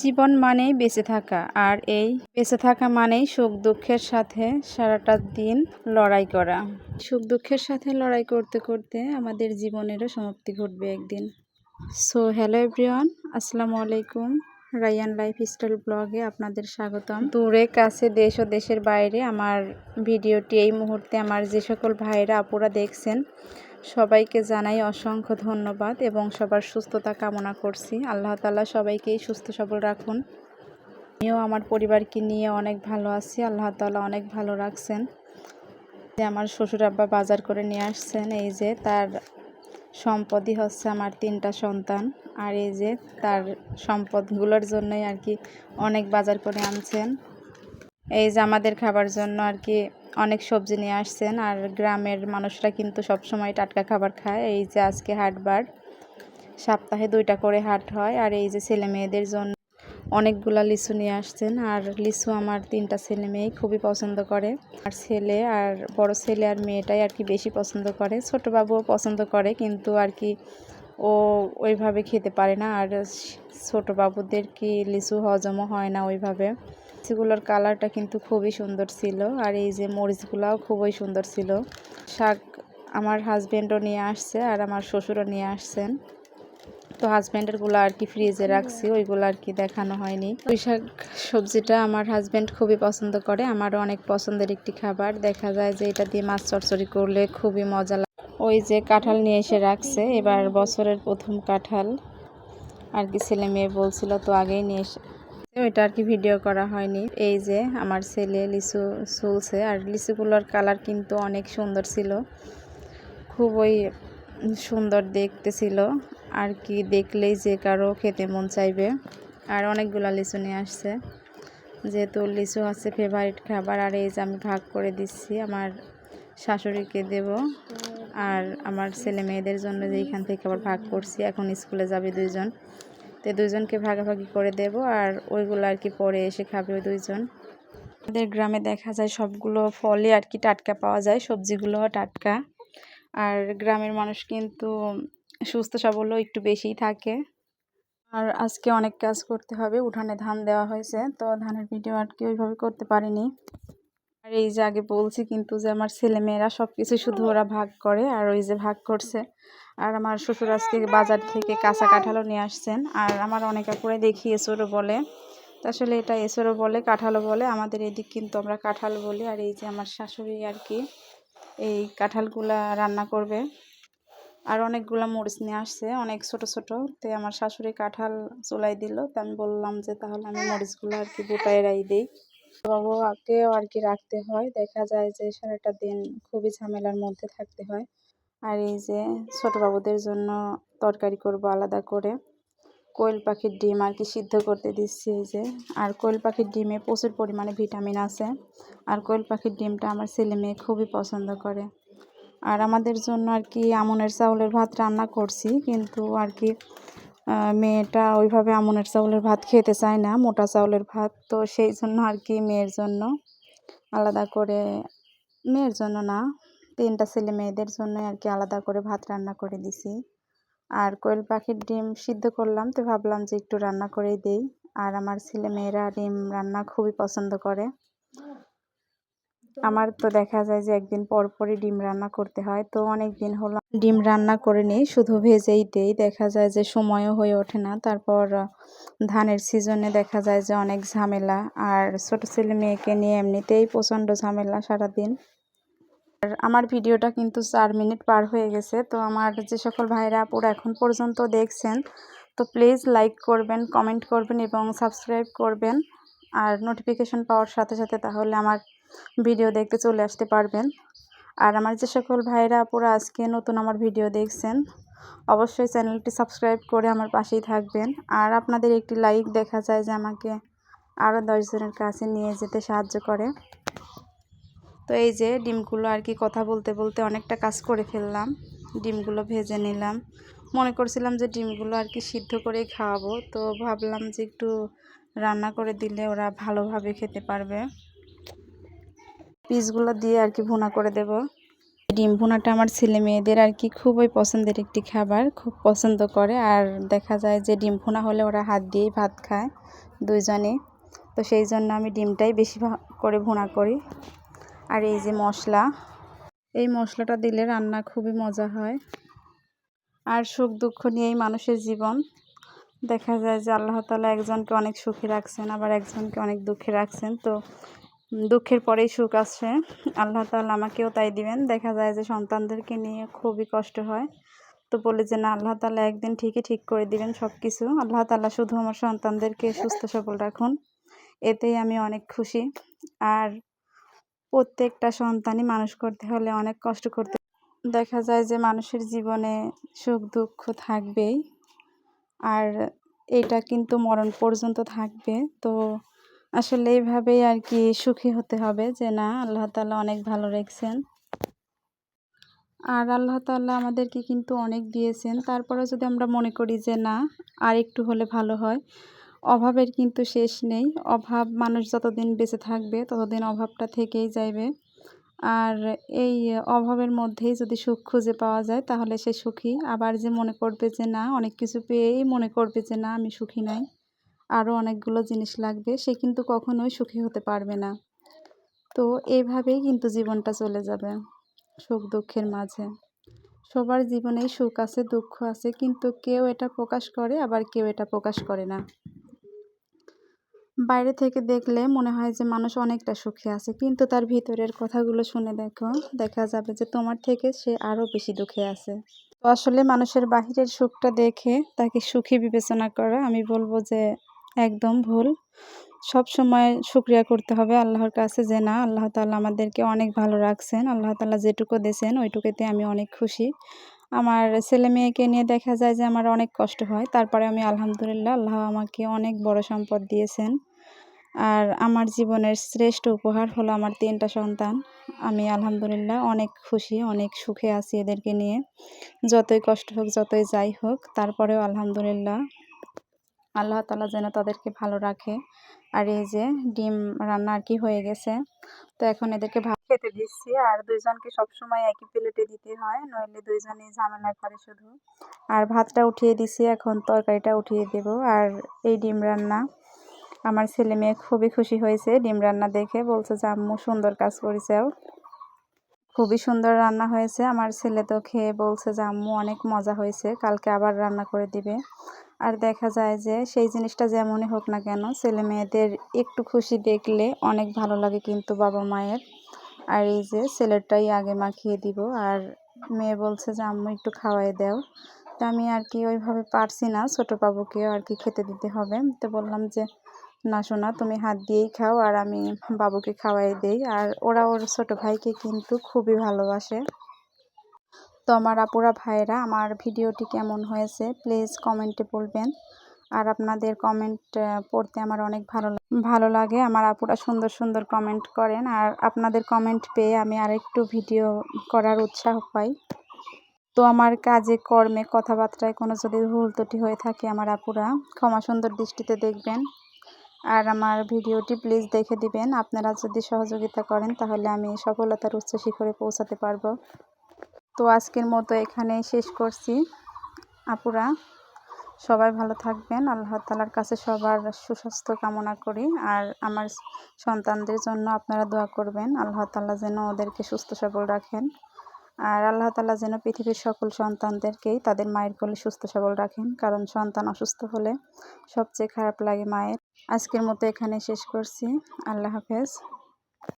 জীবন মানেই বেঁচে থাকা, আর এই বেঁচে থাকা মানেই সুখ দুঃখের সাথে সারাটা দিন লড়াই করা। সুখ দুঃখের সাথে লড়াই করতে করতে আমাদের জীবনেরও সমাপ্তি ঘটবে একদিন। সো হ্যালো এভরিওয়ান আসসালামু আলাইকুম। রায়ান লাইফ স্টাইল ব্লগে আপনাদের স্বাগতম। দূরে, কাছে, দেশ ও দেশের বাইরে আমার ভিডিওটি এই মুহূর্তে আমার যে সকল ভাইরা আপুরা দেখছেন সবাইকে জানাই অসংখ্য ধন্যবাদ এবং সবার সুস্থতা কামনা করছি। আল্লাহ তালা সবাইকেই সুস্থ সবল রাখুন। আমিও আমার পরিবারকে নিয়ে অনেক ভালো আছি। আল্লাহ তালা অনেক ভালো রাখছেন। যে আমার শ্বশুর আব্বা বাজার করে নিয়ে আসছেন, এই যে তার সম্পদই হচ্ছে আমার তিনটা সন্তান। আর এই যে তার সম্পদগুলোর জন্যই আর কি অনেক বাজার করে আনছেন। এই যে আমাদের খাবার জন্য আর কি অনেক সবজি নিয়ে আসছেন আর গ্রামের মানুষরা কিন্তু সব সময় টাটকা খাবার খায়। এই যে আজকে হাটবার, সপ্তাহে দুইটা করে হাট হয় আর এই যে ছেলে মেয়েদের জন্য অনেকগুলা লিচু নিয়ে আসছেন আর লিচু আমার তিনটা ছেলে মেয়েই খুবই পছন্দ করে। আর ছেলে আর বড় ছেলে আর মেয়েটাই আর কি বেশি পছন্দ করে। ছোট বাবুও পছন্দ করে কিন্তু আর কি ও ওইভাবে খেতে পারে না। আর ছোট বাবুদের কি লিচু হজমও হয় না ওইভাবে। লিচুগুলোর কালারটা কিন্তু খুবই সুন্দর ছিল আর এই যে মরিচগুলাও খুবই সুন্দর ছিল। শাক আমার হাজব্যান্ডও নিয়ে আসছে আর আমার শ্বশুরও নিয়ে আসছেন। তো হাজব্যান্ডেরগুলো আর কি ফ্রিজে রাখছি, ওইগুলো আর কি দেখানো হয়নি। পুঁই শাক সবজিটা আমার হাজব্যান্ড খুবই পছন্দ করে, আমারও অনেক পছন্দের একটি খাবার। দেখা যায় যে এটা দিয়ে মাছ চচ্চড়ি করলে খুবই মজা লাগে ওই যে কাঁঠাল নিয়ে এসে রাখছে, এবার বছরের প্রথম কাঁঠাল। আর কি ছেলে মেয়ে বলছিল তো আগেই নিয়ে এসে ওইটা আর কি ভিডিও করা হয়নি। এই যে আমার ছেলে লিচু চলছে আর লিচুগুলোর কালার কিন্তু অনেক সুন্দর ছিল। খুবই সুন্দর দেখতে ছিল। আর কি দেখলেই যে কারও খেতে মন চাইবে। আর অনেকগুলো লিচু নিয়ে আসছে। যেহেতু লিচু হচ্ছে ফেভারিট খাবার, আর এই যে আমি ভাগ করে দিচ্ছি আমার শাশুড়িকে দেব। আর আমার ছেলে মেয়েদের জন্য যে এইখান থেকে আবার ভাগ করছি, এখন স্কুলে যাবে দুইজন। তো দুইজনকে ভাগাভাগি করে দেব আর ওইগুলো আর কি পরে এসে খাবে ওই দুইজন। আমাদের গ্রামে দেখা যায় সবগুলো ফলই আর কি টাটকা পাওয়া যায় সবজিগুলোও টাটকা। আর গ্রামের মানুষ কিন্তু সুস্থ সবলও একটু বেশিই থাকে। আর আজকে অনেক কাজ করতে হবে, উঠানে ধান দেওয়া হয়েছে, তো ধানের ভিডিও আর কি ওইভাবে করতে পারিনি। আর এই যে আগে বলছি কিন্তু যে আমার ছেলে মেয়েরা সব কিছু শুধু ওরা ভাগ করে আর ওই যে ভাগ করছে। আর আমার শ্বশুর আজকে বাজার থেকে কাঁচা কাঁঠালও নিয়ে আসছেন। আর আমার অনেক করে দেখি এসরও বলে। তো আসলে এটা এসরও বলে, কাঁঠালও বলে। আমাদের এদিক কিন্তু আমরা কাঁঠাল বলি। আর এই যে আমার শাশুড়ি আর কি এই কাঁঠালগুলা রান্না করবে। আর অনেকগুলো মরিচ নিয়ে আসছে, অনেক ছোট ছোট। তো আমার শাশুড়ি কাঁঠাল চুলাই দিল। তো আমি বললাম যে তাহলে আমি মরিচগুলো আর কি বুটায় রাই দিই। বাবুকেও আর কি রাখতে হয়। দেখা যায় যে, সারাটা দিন খুবই ঝামেলার মধ্যে থাকতে হয়। আর এই যে ছোট বাবুদের জন্য তরকারি করব আলাদা করে। কোয়েল পাখির ডিম আর কি সিদ্ধ করতে দিচ্ছি এই যে। আর কোয়েল পাখির ডিমে প্রচুর পরিমাণে ভিটামিন আছে। আর কোয়েল পাখির ডিমটা আমার ছেলে মেয়ে খুবই পছন্দ করে। আর আমাদের জন্য আর কি আমনের চাউলের ভাত রান্না করছি। কিন্তু আর কি মেয়েটা ওইভাবে আমনের চাউলের ভাত খেতে চায় না, মোটা চাউলের ভাত। তো সেই জন্য আর কি মেয়ের জন্য আলাদা করে, মেয়ের জন্য না, তিনটা ছেলে মেয়েদের জন্য আর কি আলাদা করে ভাত রান্না করে দিছি। আর কোয়েল পাখির ডিম সিদ্ধ করলাম, তো ভাবলাম যে একটু রান্না করেই দেই। আর আমার ছেলে মেয়েরা ডিম রান্না খুবই পছন্দ করে। আমার তো দেখা যায় যে একদিন পর পরই ডিম রান্না করতে হয়। তো অনেক দিন হলো ডিম রান্না করে নিই, শুধু ভেজেই দেই। দেখা যায় যে সময়ও হয়ে ওঠে না। তারপর ধানের সিজনে দেখা যায় যে অনেক ঝামেলা। আর ছোট ছেলে মেয়েকে নিয়ে এমনিতেই প্রচণ্ড ঝামেলা সারাদিন। আর আমার ভিডিওটা কিন্তু চার মিনিট পার হয়ে গেছে। তো আমার যে সকল ভাইরা আপুরা এখন পর্যন্ত দেখছেন, তো প্লিজ লাইক করবেন, কমেন্ট করবেন এবং সাবস্ক্রাইব করবেন। আর নোটিফিকেশন পাওয়ার সাথে সাথে তাহলে আমার ভিডিও দেখতে চলে আসতে পারবেন। আর আমার যে সকল ভাইরা আপুরা আজকে নতুন আমার ভিডিও দেখছেন, অবশ্যই চ্যানেলটি সাবস্ক্রাইব করে আমার পাশেই থাকবেন। আর আপনাদের একটি লাইক দেখা যায় যে আমাকে আরও দশজনের কাছে নিয়ে যেতে সাহায্য করে। তো এই যে ডিমগুলো আর কি কথা বলতে বলতে অনেকটা কাজ করে ফেললাম। ডিমগুলো ভেজে নিলাম। মনে করছিলাম যে ডিমগুলো আর কি সিদ্ধ করেই খাওয়াবো। তো ভাবলাম যে একটু রান্না করে দিলে ওরা ভালোভাবে খেতে পারবে। পিসগুলো দিয়ে আর কি ভুনা করে দেব। ডিম ভুনাটা আমার ছেলে মেয়েদের আর কি খুবই পছন্দের একটি খাবার, খুব পছন্দ করে। আর দেখা যায় যে ডিম ভুনা হলে ওরা হাত দিয়েই ভাত খায় দুইজনে। তো সেই জন্য আমি ডিমটাই বেশি করে ভুনা করি। আর এই যে মশলা, এই মশলাটা দিলে রান্না খুবই মজা হয়। আর সুখ দুঃখ নিয়েই মানুষের জীবন। দেখা যায় যে আল্লাহ তালা একজনকে অনেক সুখী রাখছেন, আবার একজনকে অনেক দুঃখে রাখছেন। তো দুঃখের পরেই সুখ আসছে। আল্লাহ তালা আমাকেও তাই দিবেন। দেখা যায় যে সন্তানদেরকে নিয়ে খুবই কষ্ট হয়। তো বলে যে, না, আল্লাহ তালা একদিন ঠিকই ঠিক করে দিবেন সব কিছু আল্লাহ তালা শুধু আমার সন্তানদেরকে সুস্থ সবল রাখুন। এতেই আমি অনেক খুশি। আর প্রত্যেকটা সন্তানই মানুষ করতে হলে অনেক কষ্ট করতে দেখা যায় যে মানুষের জীবনে সুখ, দুঃখ থাকবেই। আর এটা কিন্তু মরণ পর্যন্ত থাকবে। তো আসলে এইভাবেই আর কি সুখী হতে হবে যে, না, আল্লাহ তালা অনেক ভালো রেখেছেন। আর আল্লাহ তাল্লাহ আমাদেরকে কিন্তু অনেক দিয়েছেন। তারপরে যদি আমরা মনে করি যে, না, আর একটু হলে ভালো হয়, অভাবের কিন্তু শেষ নেই। অভাব মানুষ যতদিন বেঁচে থাকবে, ততদিন অভাবটা থেকেই যাইবে। আর এই অভাবের মধ্যেই যদি সুখ খুঁজে পাওয়া যায়, তাহলে সে সুখী। আবার যে মনে করবে যে, না, অনেক কিছু পেয়েই মনে করবে যে, না, আমি সুখী নাই। আরও অনেকগুলো জিনিস লাগবে, সে কিন্তু কখনোই সুখী হতে পারবে না। তো এইভাবেই কিন্তু জীবনটা চলে যাবে সুখ দুঃখের মাঝে। সবার জীবনেই সুখ আছে, দুঃখ আছে, কিন্তু কেউ এটা প্রকাশ করে, আবার কেউ এটা প্রকাশ করে না। বাইরে থেকে দেখলে মনে হয় যে মানুষ অনেকটা সুখী আছে, কিন্তু তার ভিতরের কথাগুলো শুনে দেখো, দেখা যাবে যে তোমার থেকে সে আরও বেশি দুঃখে আছে। আসলে মানুষের বাহিরের সুখটা দেখে তাকে সুখী বিবেচনা করা, আমি বলব যে একদম ভুল। সব সময় শুক্রিয়া করতে হবে আল্লাহর কাছে যে, না, আল্লাহ তাল্লাহ আমাদেরকে অনেক ভালো রাখছেন। আল্লাহ তাল্লাহ যেটুকু দিয়েছেন, ওইটুকুতে আমি অনেক খুশি। আমার ছেলে মেয়েকে নিয়ে দেখা যায় যে, আমার অনেক কষ্ট হয়। তারপরে আমি আলহামদুলিল্লাহ আল্লাহ আমাকে অনেক বড় সম্পদ দিয়েছেন। আর আমার জীবনের শ্রেষ্ঠ উপহার হলো আমার তিনটা সন্তান। আমি আলহামদুলিল্লাহ অনেক খুশি, অনেক সুখে আছি এদেরকে নিয়ে। যতই কষ্ট হোক, যতই যাই হোক, তারপরেও আলহামদুলিল্লাহ আল্লাহ তালা যেন তাদেরকে ভালো রাখে। আর এই যে ডিম রান্না আর কি হয়ে গেছে, তো এখন এদেরকে ভাত খেতে দিচ্ছি। আর দুইজনকে সবসময় একই প্লেটে দিতে হয়, নইলে দুইজনই ঝামেলা করে শুধু। আর ভাতটা উঠিয়ে দিছি, এখন তরকারিটা উঠিয়ে দেব। আর এই ডিম রান্না, আমার ছেলে মেয়ে খুবই খুশি হয়েছে ডিম রান্না দেখে। বলছে যে, আম্মু সুন্দর কাজ করেছেও খুবই সুন্দর রান্না হয়েছে। আমার ছেলে তো খেয়ে বলছে যে, আম্মু, অনেক মজা হয়েছে, কালকে আবার রান্না করে দিবে। আর দেখা যায় যে, সেই জিনিসটা যেমনই হোক না কেন, ছেলে মেয়েদের একটু খুশি দেখলে অনেক ভালো লাগে কিন্তু বাবা মায়ের। আর এই যে, ছেলেরটাই আগে মাখিয়ে দিব। আর মেয়ে বলছে যে, আম্মু, একটু খাওয়াই দাও। তো আমি আর কি ওইভাবে পারছি না, ছোটো বাবুকেও আর কি খেতে দিতে হবে। তো বললাম যে না শোনা তুমি হাত দিয়েই খাও আর আমি বাবুকে খাওয়াই দেই। আর ওরা ওর ছোটো ভাইকে কিন্তু খুবই ভালোবাসে। তো আমার আপুরা ভাইরা আমার ভিডিওটি কেমন হয়েছে প্লিজ কমেন্টে বলবেন। আর আপনাদের কমেন্ট পড়তে আমার অনেক ভালো ভালো লাগে। আমার আপুরা সুন্দর সুন্দর কমেন্ট করেন আর আপনাদের কমেন্ট পেয়ে আমি আরেকটু ভিডিও করার উৎসাহ পাই। তো আমার কাজে, কর্মে, কথাবার্তায় কোনো যদি ভুল ত্রুটি হয়ে থাকে আমার আপুরা, ক্ষমা সুন্দর দৃষ্টিতে দেখবেন। আর আমার ভিডিওটি প্লিজ দেখে দিবেন। আপনারা যদি সহযোগিতা করেন, তাহলে আমি সফলতার উচ্চ শিখরে পৌঁছাতে পারব। তো আজকের মতো এখানে শেষ করছি। আপুরা, সবাই ভালো থাকবেন। আল্লাহ তালার কাছে সবার সুস্বাস্থ্য কামনা করি। আর আমার সন্তানদের জন্য আপনারা দোয়া করবেন। আল্লাহ তাল্লাহ যেন ওদেরকে সুস্থ সবল রাখেন। আর আল্লাহ তালা যেন পৃথিবীর সকল সন্তানদেরকেই তাদের মায়ের কোলে সুস্থ সবল রাখেন, কারণ সন্তান অসুস্থ হলে সবচেয়ে খারাপ লাগে মায়ের। আজকের মতো এখানে শেষ করছি। আল্লাহ হাফেজ।